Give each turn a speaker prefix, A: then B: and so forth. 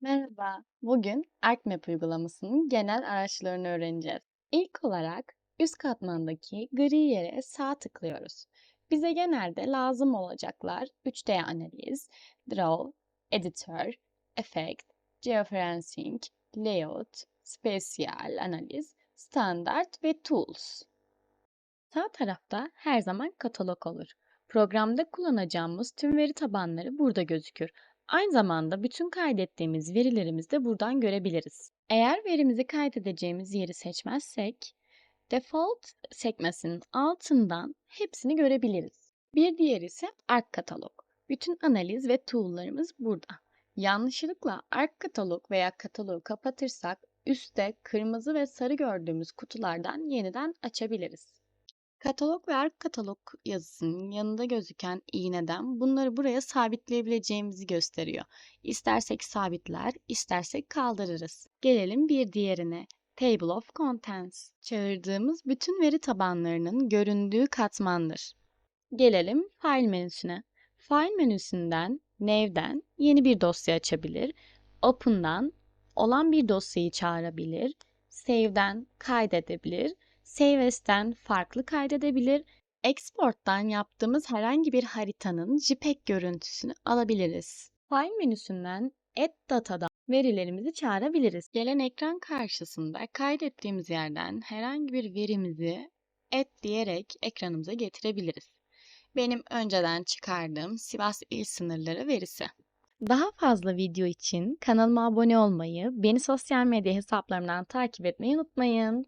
A: Merhaba. Bugün ArcMap uygulamasının genel araçlarını öğreneceğiz. İlk olarak üst katmandaki gri yere sağ tıklıyoruz. Bize genelde lazım olacaklar 3D analiz, Draw, Editor, Effect, Georeferencing, Layout, Spatial analiz, Standart ve Tools. Sağ tarafta her zaman katalog olur. Programda kullanacağımız tüm veri tabanları burada gözükür. Aynı zamanda bütün kaydettiğimiz verilerimizi de buradan görebiliriz. Eğer verimizi kaydedeceğimiz yeri seçmezsek, Default sekmesinin altından hepsini görebiliriz. Bir diğeri ise Arc Katalog. Bütün analiz ve tool'larımız burada. Yanlışlıkla Arc Katalog veya katalogu kapatırsak üstte kırmızı ve sarı gördüğümüz kutulardan yeniden açabiliriz. Katalog ve Arc Katalog yazısının yanında gözüken iğneden bunları buraya sabitleyebileceğimizi gösteriyor. İstersek sabitler, istersek kaldırırız. Gelelim bir diğerine. Table of Contents. Çağırdığımız bütün veri tabanlarının göründüğü katmandır. Gelelim File menüsüne. File menüsünden New'den yeni bir dosya açabilir. Open'dan olan bir dosyayı çağırabilir. Save'den kaydedebilir. Save As'ten farklı kaydedebilir. Export'tan yaptığımız herhangi bir haritanın JPEG görüntüsünü alabiliriz. File menüsünden Add Data'dan verilerimizi çağırabiliriz. Gelen ekran karşısında kaydettiğimiz yerden herhangi bir verimizi add diyerek ekranımıza getirebiliriz. Benim önceden çıkardığım Sivas il sınırları verisi. Daha fazla video için kanalıma abone olmayı, beni sosyal medya hesaplarımdan takip etmeyi unutmayın.